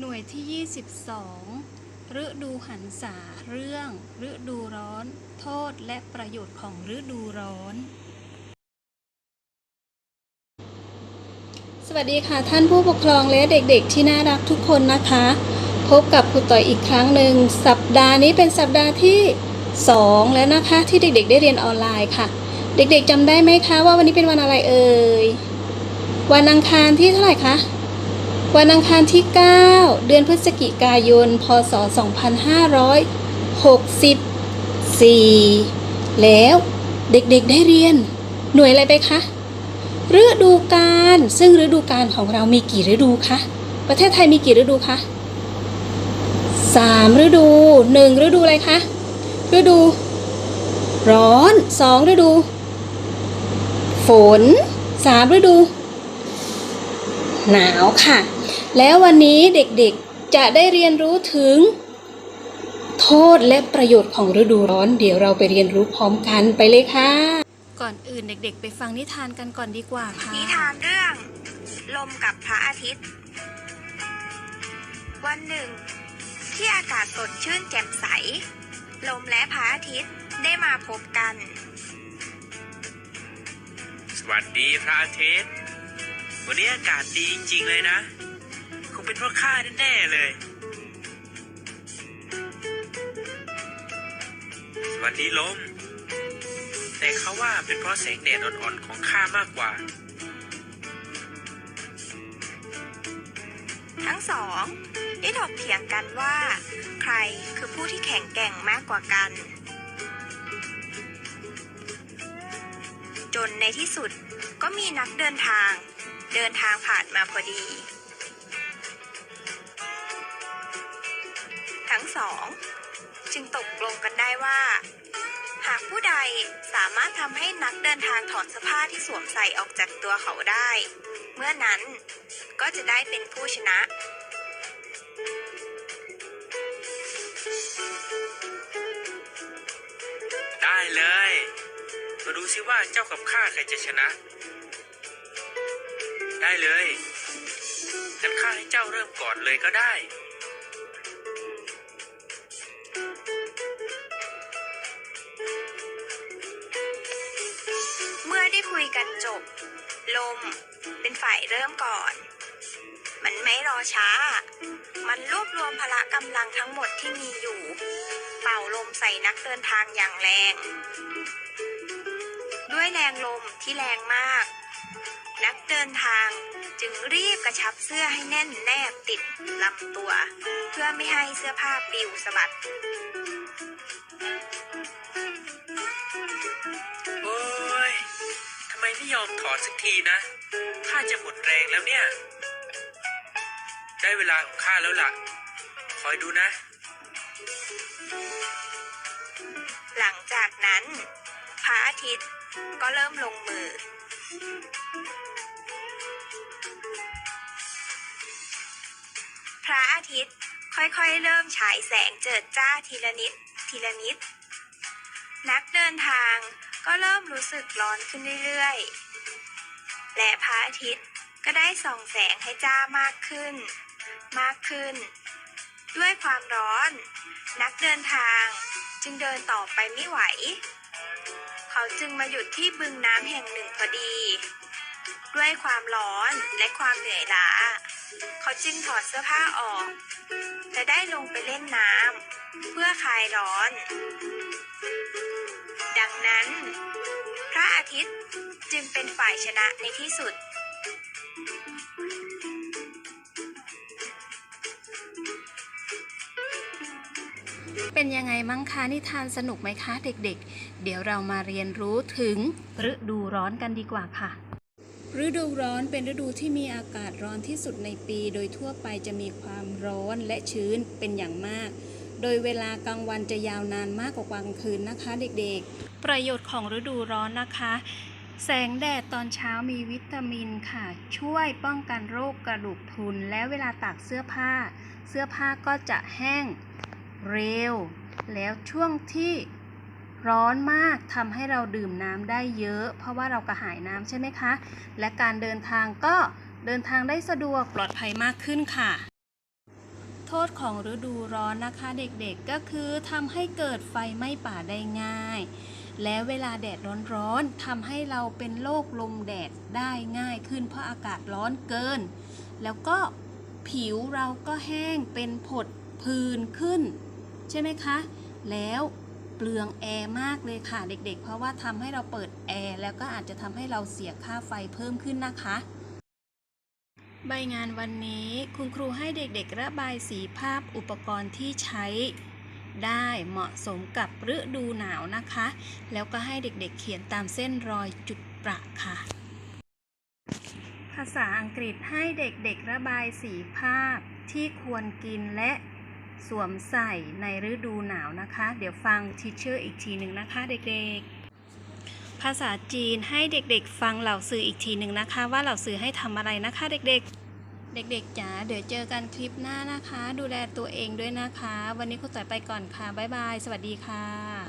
หน่วยที่ 22 ฤดูหันษาเรื่อง ฤดูร้อน โทษและประโยชน์ของฤดูร้อน สวัสดีค่ะท่านผู้ปกครองและเด็กๆ ที่น่ารักทุกคนนะคะ พบกับครูต่อยอีกครั้งหนึ่ง สัปดาห์นี้เป็นสัปดาห์ที่ 2 แล้วนะคะที่เด็กๆ ได้เรียนออนไลน์ค่ะ เด็กๆจำได้ไหมคะว่าวันนี้เป็นวันอะไรเอ่ย วันอังคารที่เท่าไหร่คะ วันอังคารที่ 9 เดือนพฤศจิกายน พศ 2564 แล้วเด็กๆได้เรียน หน่วยอะไรไปคะ ฤดูกาล ซึ่งฤดูกาลของเรามีกี่ฤดูคะ ประเทศไทยมีกี่ฤดูคะสามฤดูหนึ่งฤดูอะไรคะ ฤดู ร้อนสองฤดู ฝนสามฤดูหนาวค่ะ แล้ววันนี้เด็กๆจะได้เรียนรู้ถึง โทษและประโยชน์ของฤดูร้อน เดี๋ยวเราไปเรียนรู้พร้อมกันไปเลยค่ะ ก่อนอื่นเด็กๆ ไปฟังนิทานกันก่อนดีกว่าค่ะ นิทานเรื่อง ลมกับพระอาทิตย์ วันหนึ่ง ที่อากาศสดชื่นแจ่มใส ลมและพระอาทิตย์ได้มาพบกัน สวัสดีพระอาทิตย์ วันนี้อากาศดีจริงๆเลยนะ คงเป็นเพราะข้าแน่ๆเลย สวัสดีลม แต่เขาว่าเป็นเพราะแสงแดดอ่อนๆของข้ามากกว่า ทั้งสองได้ถกเถียงกันว่า ใครคือผู้ที่แข็งแกร่งมากกว่ากัน จนในที่สุดก็มีนักเดินทาง เดินทางผ่านมาพอดี ทั้งสอง จึงตกลงกันได้ว่า หากผู้ใดสามารถทำให้นักเดินทางถอดเสื้อผ้าที่สวมใส่ออกจากตัวเขาได้ เมื่อนั้นก็จะได้เป็นผู้ชนะได้เลย มาดูสิว่าเจ้ากับข้าใครจะชนะ ได้เลยงั้นข้าให้เจ้าเริ่มก่อนเลยก็ได้ คุยกันจบ ลมเป็นฝ่ายเริ่มก่อน มันไม่รอช้า มันรวบรวมพละกำลังทั้งหมดที่มีอยู่ เป่าลมใส่นักเดินทางอย่างแรง ด้วยแรงลมที่แรงมาก นักเดินทางจึงรีบกระชับเสื้อให้แน่นแนบติดลำตัว เพื่อไม่ให้เสื้อผ้าปลิวสะบัด อมถอดสักทีนะข้าจะหมดแรงแล้วเนี่ย ได้เวลาของข้าแล้วล่ะ คอยดูนะ หลังจากนั้นพระอาทิตย์ก็เริ่มลงมือ พระอาทิตย์ค่อยๆ เริ่มฉายแสงเจิดจ้าทีละนิดทีละนิด นักเดินทาง ก็เริ่มรู้สึกร้อนขึ้นเรื่อยๆ และพระอาทิตย์ก็ได้ส่องแสงให้จ้ามากขึ้น มากขึ้น ด้วยความร้อน นักเดินทางจึงเดินต่อไปไม่ไหว เขาจึงมาหยุดที่บึงน้ำแห่งหนึ่งพอดี ด้วยความร้อนและความเหนื่อยล้า เขาจึงถอดเสื้อผ้าออกและได้ลงไปเล่นน้ำเพื่อคลายร้อน ดังนั้น พระอาทิตย์จึงเป็นฝ่ายชนะในที่สุด เป็นยังไงมั้งคะนิทานสนุกไหมคะเด็กๆเดี๋ยวเรามาเรียนรู้ถึงฤดูร้อนกันดีกว่าค่ะฤดูร้อนเป็นฤดูที่มีอากาศร้อนที่สุดในปี โดยทั่วไปจะมีความร้อนและชื้นเป็นอย่างมาก โดยเวลากลางวันจะยาวนานมากกว่ากลางคืนนะคะ เด็กๆ ประโยชน์ของฤดูร้อนนะคะ แสงแดดตอนเช้ามีวิตามินค่ะ ช่วยป้องกันโรคกระดูกพรุน และเวลาตากเสื้อผ้า เสื้อผ้าก็จะแห้งเร็ว แล้วช่วงที่ร้อนมากทำให้เราดื่มน้ำได้เยอะ เพราะว่าเรากระหายน้ำใช่ไหมคะ และการเดินทางก็เดินทางได้สะดวกปลอดภัยมากขึ้นค่ะ โทษของฤดูร้อนนะคะ เด็กๆก็คือทำให้เกิดไฟไหม้ป่าได้ง่าย และเวลาแดดร้อนๆทำให้เราเป็นโรคลมแดดได้ง่ายขึ้นเพราะอากาศร้อนเกิน แล้วก็ผิวเราก็แห้งเป็นผดผื่นขึ้น ใช่ไหมคะ แล้วเปลืองแอร์มากเลยค่ะเด็กๆ เพราะว่าทำให้เราเปิดแอร์แล้วก็อาจจะทำให้เราเสียค่าไฟเพิ่มขึ้นนะคะ ใบงานวันนี้คุณครูให้เด็กๆ ระบายสีภาพอุปกรณ์ที่ใช้ ได้เหมาะสมกับฤดูหนาวนะคะ แล้วก็ให้เด็กๆ เขียนตามเส้นรอยจุดประค่ะ ภาษาอังกฤษให้เด็กๆ ระบายสีภาพที่ควรกินและสวมใส่ในฤดูหนาวนะคะ เดี๋ยวฟังทีเชอร์อีกทีหนึ่งนะคะเด็กๆ ภาษาจีนให้เด็กๆ ฟังเหล่าสื่ออีกทีหนึ่งนะคะ ว่าเหล่าสื่อให้ทำอะไรนะคะเด็กๆ เด็กๆจ๋าเดี๋ยวเจอกันคลิปหน้านะคะ ดูแลตัวเองด้วยนะคะ วันนี้ครูต่อยไปก่อนค่ะบ๊ายบาย สวัสดีค่ะ